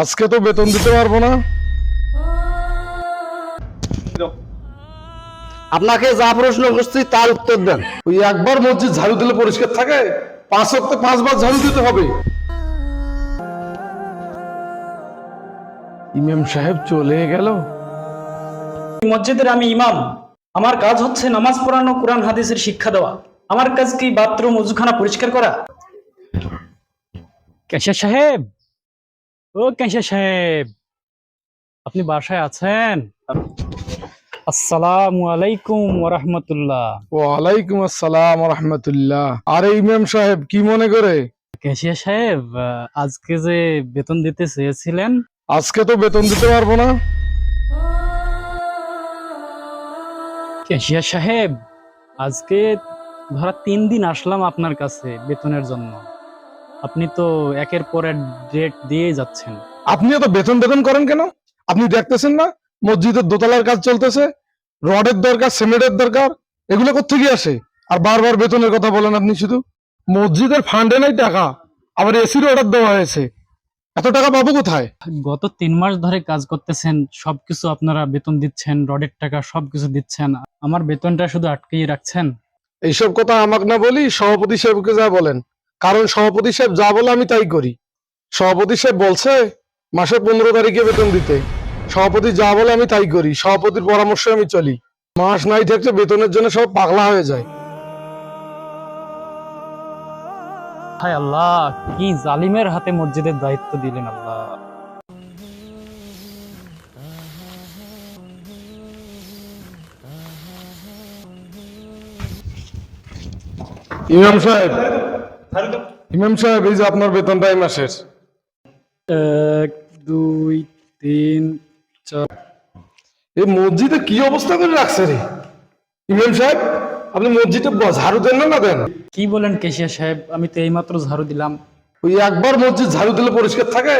আজকে তো বেতন দিতে পারব না। আপনাকে যা প্রশ্ন করছি তার উত্তর দেন। ওই একবার মসজিদ ঝাড়ু দিলে পরিষ্কার থাকে পাঁচ সপ্তাহে পাঁচবার ঝাড়ু দিতে হবে। ইমাম সাহেব চলে গেল। এই মসজিদের আমি ইমাম। আমার কাজ হচ্ছে নামাজ পড়ানো কোরআন হাদিসের শিক্ষা দেওয়া। আমার কাজ কি বাথরুম উজুখানা পরিষ্কার করা? ক্যাশিয়ার সাহেব ও ক্যাশিয়ার সাহেব। আপনি বাসায় আছেন? আসসালামু আলাইকুম ওরহমতুল্লাহ ওয়ালাইকুম আসসালাম রহমতুল্লাহ। আরে ইমাম সাহেব কি মনে করে? সাহেব আজকে যে বেতন দিতে চেয়েছিলেন? আজকে তো বেতন দিতে পারব না। ক্যাশিয়ার সাহেব আজকে ধরা তিন দিন আসলাম আপনার কাছে বেতনের জন্য। আপনি তো একের পর এক ডেট দিয়ে যাচ্ছেন। আপনি তো বেতন বেতন করেন কেন? আপনি দেখতেছেন না? মসজিদের দোতলার কাজ চলতেছে রডের দরকার সিমেন্টের দরকার এগুলো কোথেকে আসে? আর বারবার বেতনের কথা বলেন আপনি শুধু। মসজিদের ফান্ডে নাই টাকা আবার এসির অর্ডার দেওয়া হয়েছে। এত টাকা পাবো কোথায়? গত তিন মাস ধরে কাজ করতেছেন সবকিছু আপনারা বেতন দিচ্ছেন রডের টাকা সবকিছু দিচ্ছেন। আমার বেতনটা শুধু আটকেই রাখছেন? এইসব কথা আমাকে না বলি সভাপতি সাহেবকে যা বলেন। কারণ সভাপতি সাহেব যা বলে আমি তাই করি। সভাপতি সাহেব বলছে মাসের পনেরো তারিখে বেতন দিতে। সভাপতি যা বলে আমি তাই করি সভাপতির পরামর্শে আমি চলি। মাস নাই থাকলে বেতনের জন্য সব পাগলা হয়ে যায়। হায় আল্লাহ কি জালিমের হাতে মসজিদের দায়িত্ব দিলেন আল্লাহ। ইমাম সাহেব ইমাম সাহেব এই যে আপনার বেতনটা এই মাসের এক দুই তিন চার। এই মসজিদে কি অবস্থা করে রাখছে রে? ইমাম সাহেব আপনি মসজিদে ঝাড়ু দেন না না দেন? কি বলেন কেশিয়া সাহেব? আমি তো এইমাত্র ঝাড়ু দিলাম। ওই একবার মসজিদ ঝাড়ু দিলে পরিষ্কার থাকে?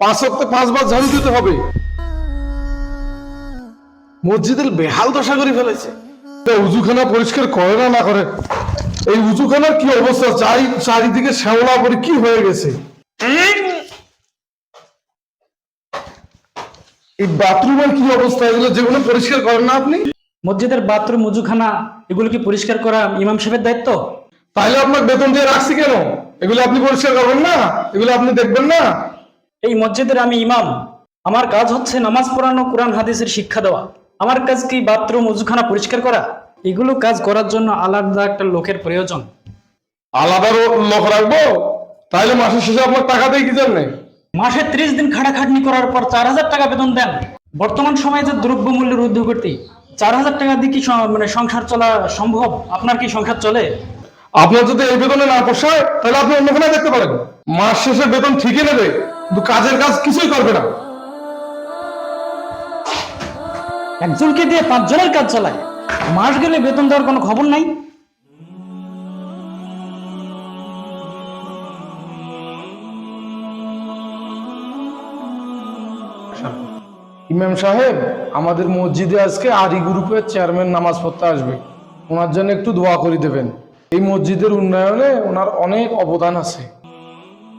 পাঁচ সপ্তাহে পাঁচবার ঝাড়ু দিতে হবে। মসজিদের বেহাল দশা করে ফেলেছে। তা উজুখানা পরিষ্কার করে না না করে? এই উজুখানার কি অবস্থা? চারি চারিদিকে শ্যাওলা করে কি হয়ে গেছে? এই বাথরুমের কি অবস্থা? এগুলো যেগুলো পরিষ্কার করেন না আপনি? মসজিদের বাথরুম উজুখানা এগুলো কি পরিষ্কার করা ইমাম সাহেবের দায়িত্ব? তাহলে আপনার বেতন দিয়ে রাখছি কেন? এগুলো আপনি পরিষ্কার করবেন না? এগুলো আপনি দেখবেন না? এই মসজিদের আমি ইমাম। আমার কাজ হচ্ছে নামাজ পড়ানো কোরআন হাদিসের শিক্ষা দেওয়া। আমার কাজ কি বাথরুম উজুখানা পরিষ্কার করা? এগুলো কাজ করার জন্য আলাদা একটা লোকের প্রয়োজন। আলাদা লোক রাখব? তাহলে মাসের শেষে আপনার টাকা দিয়ে কি জন্য? মাসে ত্রিশ দিন খাটাখাটনি করার পর চার হাজার টাকা বেতন দেন। বর্তমান সময়ে যে দ্রব্য মূল্যের ঊর্ধ্বগতি চার হাজার টাকা দিয়ে কি মানে সংসার চলা সম্ভব? আপনার কি সংসার চলে? আপনার যদি এই বেতনে না পোষায় তাহলে আপনি অন্য কোনো দেখতে পারেন। মাস শেষে বেতন ঠিকই নেবে কিন্তু কাজের কাজ কিছুই করবে না। একজনকে দিয়ে পাঁচজনের কাজ চালায়। মাস গেলে বেতন দেওয়ার কোনো খবর নাই? ইমাম সাহেব আমাদের মসজিদে আজকে আরি গ্রুপের চেয়ারম্যান নামাজ পড়তে আসবে। ওনার জন্য একটু দোয়া করে দেবেন। এই মসজিদের উন্নয়নে ওনার অনেক অবদান আছে।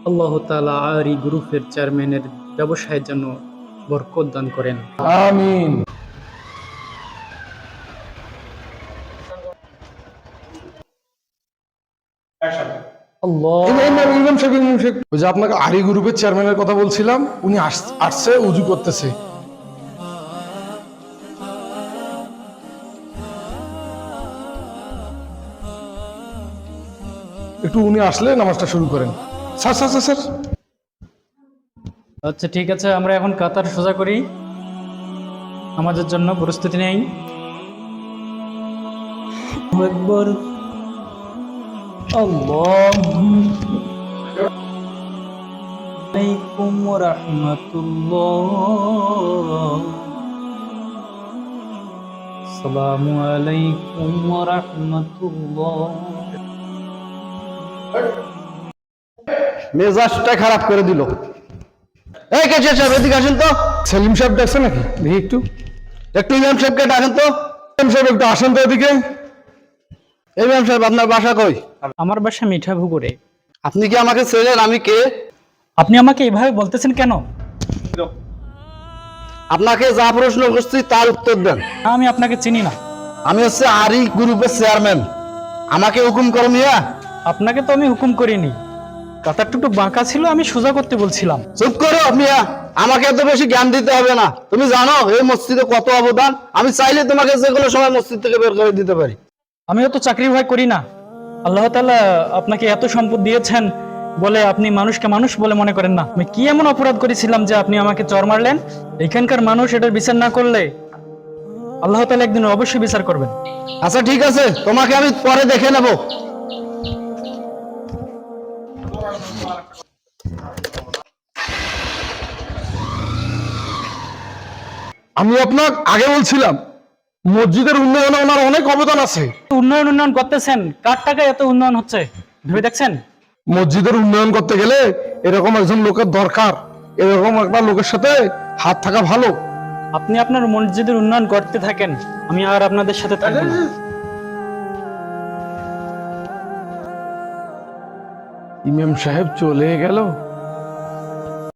আল্লাহ তালা আর গ্রুপের চেয়ারম্যানের ব্যবসায়ের জন্য বরকত দান করেন। আমিন আল্লাহ ইমাম, ইমাম, ইমাম সাহেব, ইমাম সাহেব। ওই যে আপনাকে আরি গ্রুপের চেয়ারম্যানের কথা বলছিলাম উনি আসছে উজু করতেছে। একটু উনি আসলে নামাজটা শুরু করেন। Sir sir sir sir. আচ্ছা ঠিক আছে আমরা এখন কাতার সোজা করি। আমাদের জন্য প্রস্তুতি নেই। একবার আলাইকুম রহমতুল্লাহ। আসসালামু আলাইকুম রহমতুল্লাহ। মেজাজটা খারাপ করে দিল। এই কেছে সাহেব এদিকে আসেন তো। সেলিম সাহেব ডাকছে নাকি? দেখি একটু। একটু ইমাম সাহেবকে ডাকেন তো। সাহেব একটু আসেন তো এদিকে। ইমাম সাহেব আপনার বাসা কই? আমার বাসা মিঠাপুকুরে। আপনি কি আমাকে চেনেন আমি কে? আপনি আমাকে এভাবে বলতেছেন কেন? আপনাকে যা প্রশ্ন করছি তার উত্তর দেন। আমি আপনাকে চিনি না। আমি হচ্ছে আরি গ্রুপের চেয়ারম্যান। আমাকে হুকুম করো মিয়া। আপনাকে তো আমি হুকুম করিনি। কাতার টুকটু বাঁকা ছিল আমি সোজা করতে বলছিলাম। চুপ করো মিয়া। আমাকে এত বেশি জ্ঞান দিতে হবে না। তুমি জানো এই মসজিদে কত অবদান। আমি চাইলে তোমাকে যে কোনো সময় মসজিদ থেকে বের করে দিতে পারি। আমিও তো চাকরি ভয় করি না। আল্লাহ তালা আপনাকে এত সম্পদ দিয়েছেন বলে আপনি মানুষকে মানুষ বলে মনে করেন না। আমি কি এমন অপরাধ করেছিলাম যে আপনি আমাকে চর মারলেন? এখানকার মানুষ এটার বিচার না করলে আল্লাহ তাআলা একদিন অবশ্যই বিচার করবেন। আচ্ছা ঠিক আছে। তোমাকে আমি পরে দেখে নেব। আমি আপনাকে আগে বলছিলাম মসজিদের উন্নয়নে ওনার অনেক অবদান আছে। উন্নয়ন উন্নয়ন করতেছেন। কার টাকায় এত উন্নয়ন হচ্ছে? ভেবে দেখছেন? মসজিদের উন্নয়ন করতে গেলে এরকম একজন লোকের দরকার। এরকম একটা লোকের সাথে হাত থাকা ভালো। আপনি আপনার মসজিদের উন্নয়ন করতে থাকেন। আমি আর আপনাদের সাথে থাকব না। ইমাম সাহেব চলে গেল।